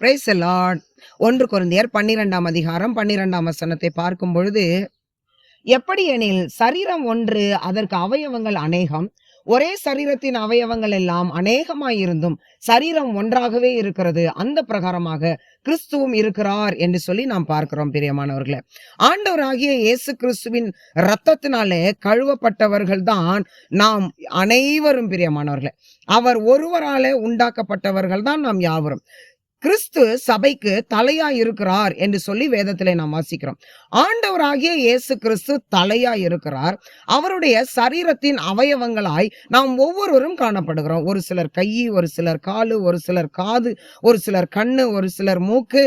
Price Lord ஒன்று குருந்தியர் பன்னிரெண்டாம் அதிகாரம் பன்னிரெண்டாம் வசனத்தை பார்க்கும் பொழுது எப்படி எனில் சரீரம் ஒன்று அதற்கு அவயவங்கள் அநேகம். ஒரே சரீரத்தின் அவயவங்கள் எல்லாம் அநேகமாயிருந்தும் சரீரம் ஒன்றாகவே இருக்கிறது. அந்த பிரகாரமாக கிறிஸ்துவும் இருக்கிறார் என்று சொல்லி நாம் பார்க்கிறோம் பிரியமானவர்களே. ஆண்டவராகிய இயேசு கிறிஸ்துவின் இரத்தத்தினாலே கழுவப்பட்டவர்கள் தான் நாம் அனைவரும் பிரியமானவர்களே. அவர் ஒருவராலே உண்டாக்கப்பட்டவர்கள் தான் நாம் யாவரும். கிறிஸ்து சபைக்கு தலையா இருக்கிறார் என்று சொல்லி வேதத்திலே நாம் வாசிக்கிறோம். ஆண்டவராகிய இயேசு கிறிஸ்து தலையா இருக்கிறார் அவருடைய சரீரத்தின் அவயவங்களாய் நாம் ஒவ்வொருவரும் காணப்படுகிறோம். ஒரு சிலர் கை ஒரு சிலர் காலு ஒரு சிலர் காது ஒரு சிலர் கண்ணு ஒரு சிலர் மூக்கு.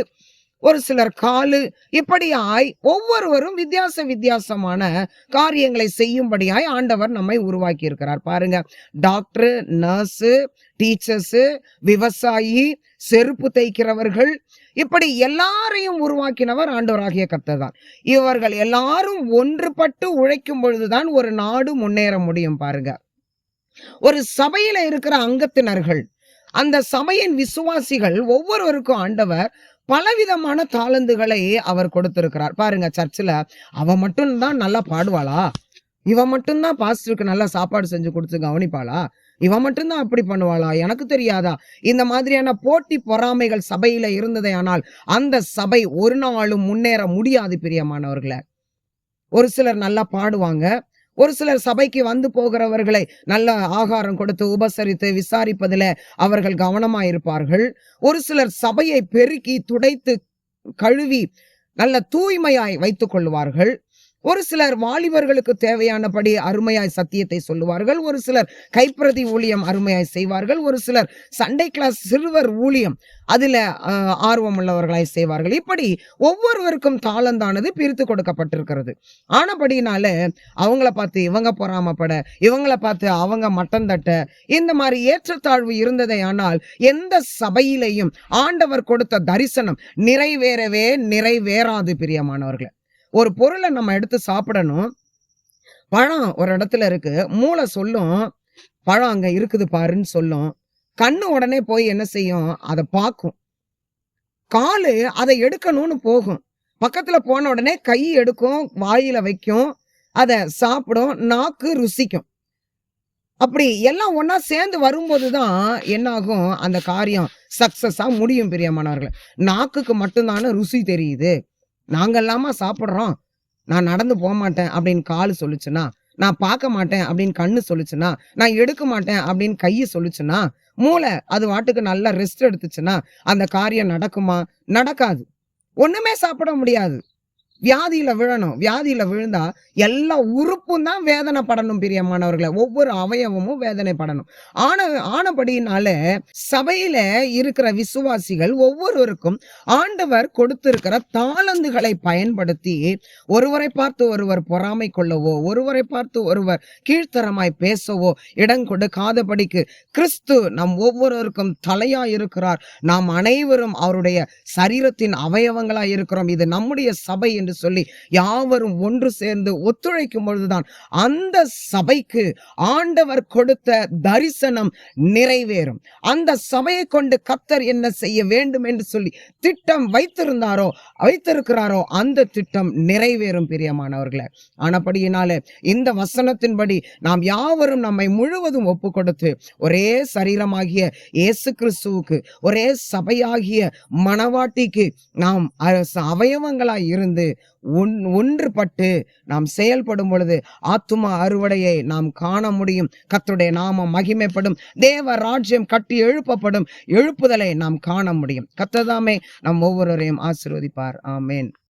ஒரு சிலர் காலு இப்படியாய் ஒவ்வொருவரும் வித்தியாச வித்தியாசமான காரியங்களை செய்யும்படியாய் ஆண்டவர் நம்மை உருவாக்கி இருக்கிறார் பாருங்க டாக்டர் நர்ஸு டீச்சர்ஸு விவசாயி செருப்பு தைக்கிறவர்கள் இப்படி எல்லாரையும் உருவாக்கினவர் ஆண்டவராகிய கர்த்தர் தான் இவர்கள் எல்லாரும் ஒன்றுபட்டு உழைக்கும் பொழுதுதான் ஒரு நாடு முன்னேற முடியும் பாருங்க. ஒரு சபையில இருக்கிற அங்கத்தினர்கள் அந்த சபையின் விசுவாசிகள் ஒவ்வொருவருக்கும் ஆண்டவர் பலவிதமான தாளந்துகளை அவர் கொடுத்திருக்கிறார். பாருங்க சர்ச்சில் அவ மட்டும்தான் நல்லா பாடுவாளா? இவன் மட்டும்தான் பாஸ்டருக்கு நல்லா சாப்பாடு செஞ்சு கொடுத்து கவனிப்பாளா? இவன் மட்டும்தான் அப்படி பண்ணுவாளா? எனக்கு தெரியாதா? இந்த மாதிரியான போட்டி பொறாமைகள் சபையில இருந்ததே ஆனால் அந்த சபை ஒரு நாளும் முன்னேற முடியாது பிரியமானவர்களை. ஒரு சிலர் நல்லா பாடுவாங்க ஒரு சிலர் சபைக்கு வந்து போகிறவர்களை நல்ல ஆகாரம் கொடுத்து உபசரித்து விசாரிப்பதில் அவர்கள் கவனமாக இருப்பார்கள் ஒரு சிலர் சபையை பெருக்கி துடைத்து கழுவி நல்ல தூய்மையாய் வைத்துக் கொள்வார்கள். ஒரு சிலர் வாலிபர்களுக்கு தேவையானபடி அருமையாய் சத்தியத்தை சொல்லுவார்கள். ஒரு சிலர் கைப்பிரதி ஊழியம் அருமையாய் செய்வார்கள். ஒரு சிலர் சண்டே கிளாஸ் சிறுவர் ஊழியம் அதில் ஆர்வம் உள்ளவர்களாய் செய்வார்கள். இப்படி ஒவ்வொருவருக்கும் தாளந்தானது பிரித்து கொடுக்கப்பட்டிருக்கிறது. ஆனபடினால அவங்கள பார்த்து இவங்க பொறாமப்பட இவங்கள பார்த்து அவங்க மட்டம் தட்ட இந்த மாதிரி ஏற்றத்தாழ்வு இருந்ததை ஆனால் எந்த சபையிலையும் ஆண்டவர் கொடுத்த தரிசனம் நிறைவேறவே நிறைவேறாது பிரியமானவர்களை. ஒரு பொருளை நம்ம எடுத்து சாப்பிடணும். பழம் ஒரு இடத்துல இருக்கு. மூளை சொல்லும் பழம் அங்க இருக்குது பாருன்னு சொல்லும். கண்ணு உடனே போய் என்ன செய்யும்? அதை பார்க்கும். காலு அதை எடுக்கணும்னு போகும். பக்கத்துல போன உடனே கை எடுக்கும் வாயில வைக்கும். அதை சாப்பிடும். நாக்கு ருசிக்கும். அப்படி எல்லாம் ஒன்றா சேர்ந்து வரும்போது தான் என்னாகும்? அந்த காரியம் சக்ஸஸாக முடியும் பிரியமானவர்களே. நாக்குக்கு மட்டும்தானே ருசி தெரியுது. நாங்கெல்லாமா சாப்பிட்றோம். நான் நடந்து போக மாட்டேன் அப்படின்னு கால் சொல்லுச்சுன்னா நான் பார்க்க மாட்டேன் அப்படின்னு கண்ணு சொல்லுச்சுன்னா நான் எடுக்க மாட்டேன் அப்படின்னு கையை சொல்லுச்சுன்னா மூளை அது வாட்டுக்கு நல்லா ரெஸ்ட் எடுத்துச்சுன்னா அந்த காரியம் நடக்குமா? நடக்காது. ஒண்ணுமே சாப்பிட முடியாது. வியாதியில விழணும். வியாதியில விழுந்தா எல்லா உறுப்பும் தான் வேதனைப்படணும் பிரியமானவர்களை. ஒவ்வொரு அவயவமும் வேதனைப்படணும். ஆன ஆனபடியினால சபையில இருக்கிற விசுவாசிகள் ஒவ்வொருவருக்கும் ஆண்டவர் கொடுத்திருக்கிற தாளந்துகளை பயன்படுத்தி ஒருவரை பார்த்து ஒருவர் பொறாமை கொள்ளவோ ஒருவரை பார்த்து ஒருவர் கீழ்த்தரமாய் பேசவோ இடம் கொடுக்காதபடிக்கு கிறிஸ்து நம் ஒவ்வொருவருக்கும் தலையா இருக்கிறார். நாம் அனைவரும் அவருடைய சரீரத்தின் அவயவங்களாய் இருக்கிறோம். இது நம்முடைய சபை என்று சொல்லி யாவரும் ஒன்று சேர்ந்து ஒத்துழைக்கும் பொழுதுதான் அந்த சபைக்கு ஆண்டவர் கொடுத்த தரிசனம் நிறைவேறும். அந்த சபையை கொண்டு கத்தர் என்ன செய்ய வேண்டும் என்று சொல்லி திட்டம் வைத்திருந்தாரோ வைத்திருக்கிறாரோ அந்த திட்டம் நிறைவேறும் பிரியமானவர்களே. ஆனபடியினாலே இந்த வசனத்தின்படி நாம் யாவரும் நம்மை முழுவதும் ஒப்பு கொடுத்து ஒரே சரீரமாகிய இயேசு கிறிஸ்துவுக்கு ஒரே சபையாகிய மணவாட்டிக்கு நாம் அ- அவயவங்களாய் இருந்து ஒன் ஒன்றுபட்டு நாம் செயல்படும் பொழுது ஆத்தும அறுவடையை நாம் காண முடியும். கத்துடைய நாமம் மகிமைப்படும். தேவ ராஜ்யம் கட்டி எழுப்பப்படும். எழுப்புதலை நாம் காண முடியும். கத்ததாமே நம் ஒவ்வொருவரையும் ஆசிர்வதிப்பார். ஆமேன்.